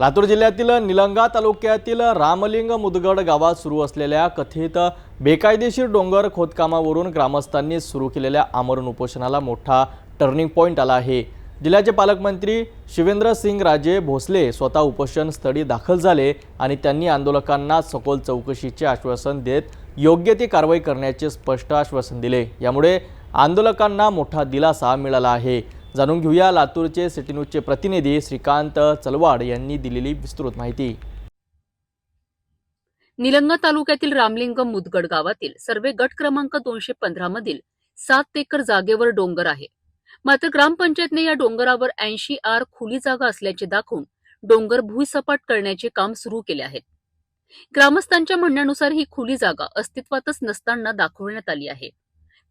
लातूर जिल्ह्यातील निलंगा तालुक्यातील रामलिंग मुदगड गावात सुरू असलेल्या कथित बेकायदेशीर डोंगर खोदकामावरून ग्रामस्थांनी सुरू केलेल्या आमरण उपोषणाला मोठा टर्निंग पॉईंट आला आहे. जिल्ह्याचे पालकमंत्री शिवेंद्र सिंग राजे भोसले स्वतः उपोषण स्थळी दाखल झाले आणि त्यांनी आंदोलकांना सखोल चौकशीचे आश्वासन देत योग्य ती कारवाई करण्याचे स्पष्ट आश्वासन दिले. यामुळे आंदोलकांना मोठा दिलासा मिळाला आहे. जाणून घेऊया लातूरचे सिटी न्यूजचे प्रतिनिधी श्रीकांत चलवाड यांनी दिलेली विस्तृत माहिती. निलंगा तालुक्यातील रामलिंग मुदगड गावातील सर्वे गट क्रमांक दोनशे पंधरा मधील सात एकर जागेवर डोंगर आहे. मात्र ग्रामपंचायतने या डोंगरावर ऐंशी आर खुली जागा असल्याचे दाखवून डोंगर भुईसपाट करण्याचे काम सुरू केले आहेत. ग्रामस्थांच्या म्हणण्यानुसार ही खुली जागा अस्तित्वातच नसताना दाखवण्यात आली आहे.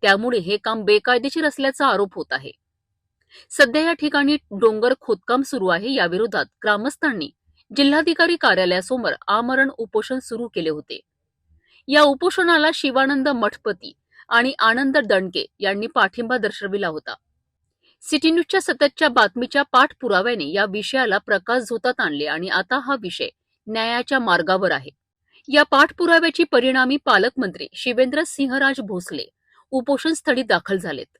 त्यामुळे हे काम बेकायदेशीर असल्याचा आरोप होत आहे. सध्या या ठिकाणी डोंगर खोदकाम सुरू आहे. याविरोधात ग्रामस्थांनी जिल्हाधिकारी कार्यालयासमोर आमरण उपोषण सुरू केले होते. या उपोषणाला शिवानंद मठपती आणि आनंद दणके यांनी पाठिंबा दर्शविला होता. सिटी न्यूजच्या सततच्या बातमीच्या पाठपुराव्याने या विषयाला प्रकाश झोतात आणले आणि आता हा विषय न्यायाच्या मार्गावर आहे. या पाठपुराव्याची परिणामी पालकमंत्री शिवेंद्र सिंहराज भोसले उपोषणस्थळी दाखल झालेत.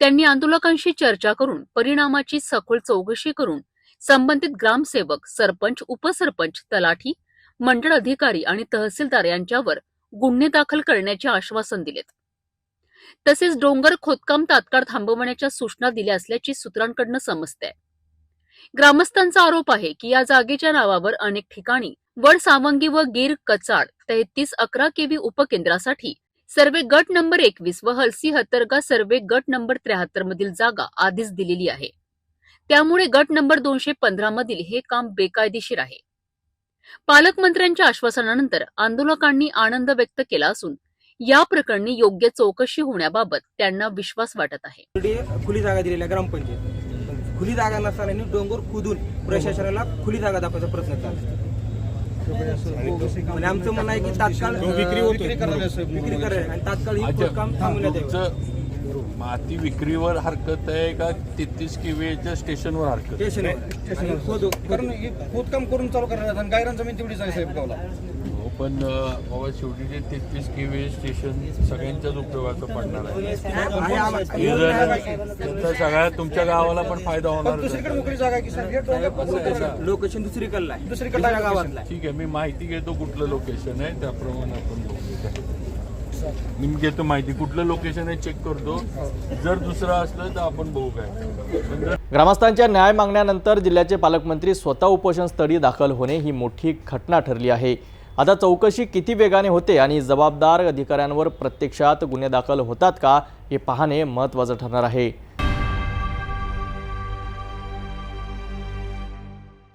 त्यांनी आंदोलकांशी चर्चा करून परिणामाची सखोल चौकशी करून संबंधित ग्रामसेवक सरपंच उपसरपंच तलाठी मंडळ अधिकारी आणि तहसीलदार यांच्यावर गुन्हे दाखल करण्याचे आश्वासन दिलेत. तसेच डोंगर खोदकाम तात्काळ थांबवण्याच्या सूचना दिल्या असल्याची सूत्रांकडनं समजते ग्रामस्थांचा आरोप आहे की या जागेच्या नावावर अनेक ठिकाणी वड सावंगी व गिर कचाड तेहतीस अकरा केवी उपकेंद्रासाठी सर्वे गट नंबर एकवीस व हलसी हतरगा सर्वे गट नंबर त्र्याहत्तर मधील जागा आधीच दिलेली आहे. त्यामुळे गट नंबर दोनशे पंधरा मधील हे काम बेकायदेशीर आहे. पालकमंत्र्यांच्या आश्वासनानंतर आंदोलकांनी आनंद व्यक्त केला असून या प्रकरणी योग्य चौकशी होण्याबाबत त्यांना विश्वास वाटत आहे. खुली जागा दिलेल्या ग्रामपंचायत. खुली जागा नसताना डोंगर खुदून प्रशासनाला खुली जागा दाखवायचा प्रयत्न चालला आणि आमचं म्हणणं आहे की तात्काळ विक्री होतोय. विक्री करायला विक्री करायला आणि तात्काळ ही काम थांबवण्यात यावं. माती विक्रीवर हरकत आहे का? तेहतीस केवीच्या स्टेशनवर हरकत हे खोदकाम करून चालू करणार आणि गायरान जमीन तेवढीच आहे साहेब गावला. पण अं, बाबा शेवटी ते तेहतीस केवी स्टेशन सगळ्यांच्याच उपयोगाचं पडणार आहे. हे त्याचा सगळ्या तुमच्या गावाला पण फायदा होणार दुसरीकडे मोकळी जागा आहे की साहेब हे डोंगर लोकेशन दुसरीकडलं आहे. दुसरीकडलं गावातलं ठीक आहे मी माहिती घेतो कुठलं लोकेशन आहे त्याप्रमाणे आपण. मी घेतो माहिती कुठलं लोकेशन आहे चेक करतो. जर दुसरं असलं तर आपण बघू काय. ग्रामस्थांच्या न्याय मागण्यानंतर जिल्ह्याचे पालकमंत्री स्वतः उपोषणस्थळी दाखल होणे ही मोठी घटना ठरली आहे. आता चौकशी किती वेगाने होते आणि जबाबदार अधिकाऱ्यांवर प्रत्यक्षात गुन्हे दाखल होतात का हे पाहणे महत्त्वाचं ठरणार आहे.